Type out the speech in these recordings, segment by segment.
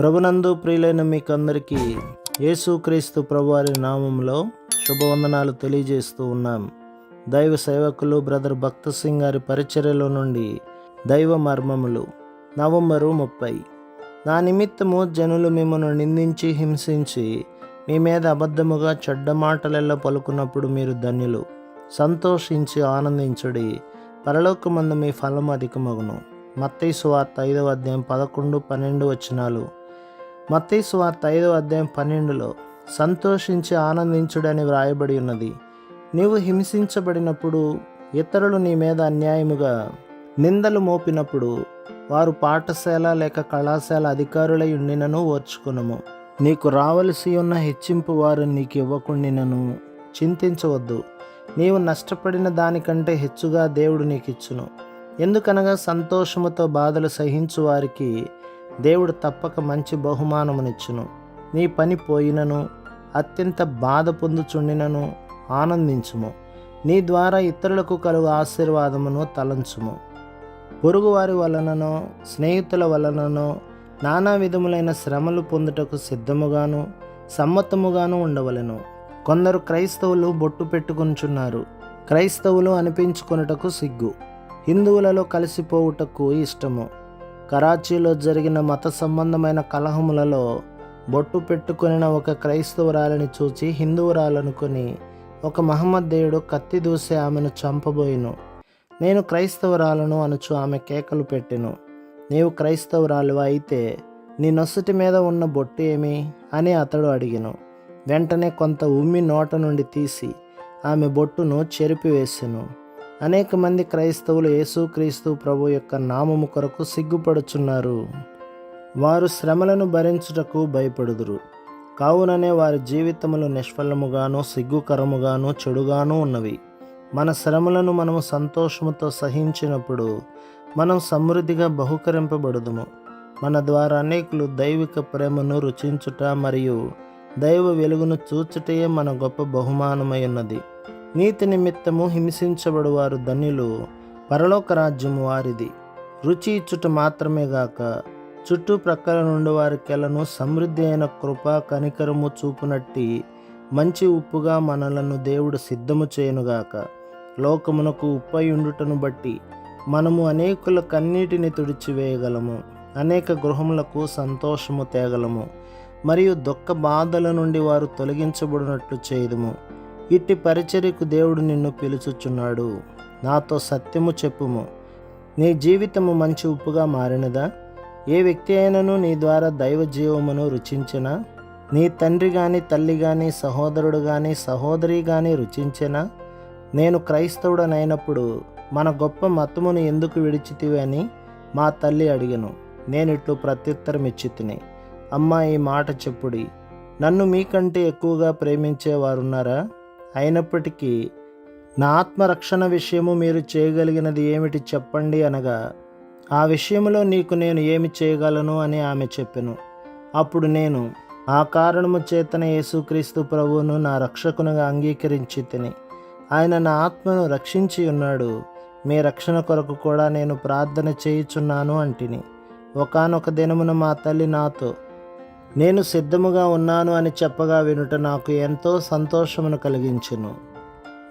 ప్రభునందు ప్రియులైన మీకందరికీ యేసుక్రీస్తు ప్రభువారి నామంలో శుభవందనాలు తెలియజేస్తూ ఉన్నాం. దైవ సేవకులు బ్రదర్ భక్త సింగ్ గారి పరిచర్యలో నుండి దైవ మర్మములు. నవంబరు ముప్పై. నా నిమిత్తము జనులు మిమ్మల్ని నిందించి హింసించి మీ మీద అబద్ధముగా చెడ్డ మాటలెల్ల పలుకున్నప్పుడు మీరు ధన్యులు. సంతోషించి ఆనందించుడి. పరలోకమందు మీ ఫలం అధికమగును. మత్తై సువార్త ఐదవ అధ్యాయం పదకొండు పన్నెండు వచనాలు. మత్తయి వార్త ఐదో అధ్యాయం పన్నెండులో సంతోషించి ఆనందించుడని వ్రాయబడి ఉన్నది. నీవు హింసించబడినప్పుడు ఇతరులు నీ మీద అన్యాయముగా నిందలు మోపినప్పుడు వారు పాఠశాల లేక కళాశాల అధికారులై ఉండినను ఓర్చుకునము. నీకు రావలసి ఉన్న హెచ్చింపు వారు నీకు ఇవ్వకుండినను చింతించవద్దు. నీవు నష్టపడిన దానికంటే హెచ్చుగా దేవుడు నీకు ఇచ్చును ఎందుకనగా సంతోషముతో బాధలు సహించు వారికి దేవుడు తప్పక మంచి బహుమానమునిచ్చును. నీ పని పోయినను అత్యంత బాధ పొందుచుండినను ఆనందించుము. నీ ద్వారా ఇతరులకు కలుగు ఆశీర్వాదమును తలంచుము. పొరుగువారి వలననో స్నేహితుల వలననో నానా విధములైన శ్రమలు పొందుటకు సిద్ధముగాను సమ్మతముగాను ఉండవలెను. కొందరు క్రైస్తవులు బొట్టు పెట్టుకొనుచున్నారు. క్రైస్తవులు అనిపించుకొనుటకు సిగ్గు. హిందువులలో కలిసిపోవుటకు ఇష్టము. కరాచీలో జరిగిన మత సంబంధమైన కలహములలో బొట్టు పెట్టుకుని ఒక క్రైస్తవురాలని చూచి హిందువురాలనుకుని ఒక మహమ్మద్దేయుడు కత్తి దూసి ఆమెను చంపబోయిను. నేను క్రైస్తవురాలను అనుచు ఆమె కేకలు పెట్టెను. నీవు క్రైస్తవురాలు అయితే నీ నొసటి మీద ఉన్న బొట్టు ఏమి? అని అతడు అడిగిను. వెంటనే కొంత ఉమ్మి నోట నుండి తీసి ఆమె బొట్టును చెరిపివేసెను. అనేక మంది క్రైస్తవులు యేసుక్రీస్తు ప్రభు యొక్క నామము కొరకు సిగ్గుపడుచున్నారు. వారు శ్రమలను భరించుటకు భయపడుదురు. కావుననే వారి జీవితములు నిష్ఫలముగాను సిగ్గుకరముగాను చెడుగాను ఉన్నవి. మన శ్రమలను మనము సంతోషముతో సహించినప్పుడు మనం సమృద్ధిగా బహుకరింపబడుదుము. మన ద్వారా అనేకులు దైవిక ప్రేమను రుచించుట మరియు దైవ వెలుగును చూచుటయే మన గొప్ప బహుమానమై ఉన్నది. నీతి నిమిత్తము హింసించబడు వారు ధన్యులు పరలోక రాజ్యము వారిది. రుచి ఇచ్చుట మాత్రమే గాక చుట్టూ ప్రక్కల నుండి వారికెలను సమృద్ధి అయిన కృప కనికరము చూపునట్టి మంచి ఉప్పుగా మనలను దేవుడు సిద్ధము చేయనుగాక లోకమునకు ఉప్పై ఉండుటను బట్టి మనము అనేకుల కన్నీటిని తుడిచివేయగలము అనేక గృహములకు సంతోషము తేగలము మరియు దుఃఖ బాధల నుండి వారు తొలగించబడినట్లు చేయదుము. ఇట్టి పరిచర్యకు దేవుడు నిన్ను పిలుచుచున్నాడు. నాతో సత్యము చెప్పుము. నీ జీవితము మంచి ఉప్పుగా మారినదా? ఏ వ్యక్తి అయినను నీ ద్వారా దైవ జీవమును రుచించినా? నీ తండ్రి కానీ తల్లి కానీ సహోదరుడు కానీ సహోదరి కానీ రుచించెనా? నేను క్రైస్తవుడనైనప్పుడు మన గొప్ప మతమును ఎందుకు విడిచితివి అని మా తల్లి అడిగను. నేనిట్లు ప్రత్యుత్తరం ఇచ్చి అమ్మ అమ్మా ఈ మాట చెప్పుడి. నన్ను మీకంటే ఎక్కువగా ప్రేమించేవారున్నారా? అయినప్పటికీ నా ఆత్మరక్షణ విషయము మీరు చేయగలిగినది ఏమిటి చెప్పండి అనగా ఆ విషయంలో నీకు నేను ఏమి చేయగలను అని ఆమె చెప్పెను. అప్పుడు నేను ఆ కారణము చేతన యేసుక్రీస్తు ప్రభువును నా రక్షకునిగా అంగీకరించి తిని ఆయన నా ఆత్మను రక్షించి ఉన్నాడు. మీ రక్షణ కొరకు కూడా నేను ప్రార్థన చేయుచున్నాను అంటిని. ఒకనొక దినమున మా తల్లి నాతో నేను సిద్ధముగా ఉన్నాను అని చెప్పగా వినుట నాకు ఎంతో సంతోషమును కలిగించును.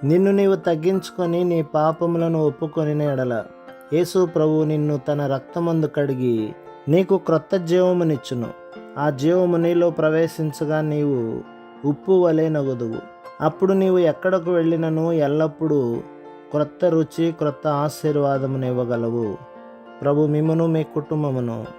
నిన్ను నీవు తగ్గించుకొని నీ పాపములను ఒప్పుకొని ఎడల యేసు ప్రభు నిన్ను తన రక్తమందు కడిగి నీకు క్రొత్త జీవమునిచ్చును ఆ జీవము నీలో ప్రవేశించగా నీవు ఉప్పు వలె నగుదువు. అప్పుడు నీవు ఎక్కడకు వెళ్ళినను ఎల్లప్పుడూ క్రొత్త రుచి క్రొత్త ఆశీర్వాదమును ఇవ్వగలవు ప్రభు మిమ్మను మీ కుటుంబమును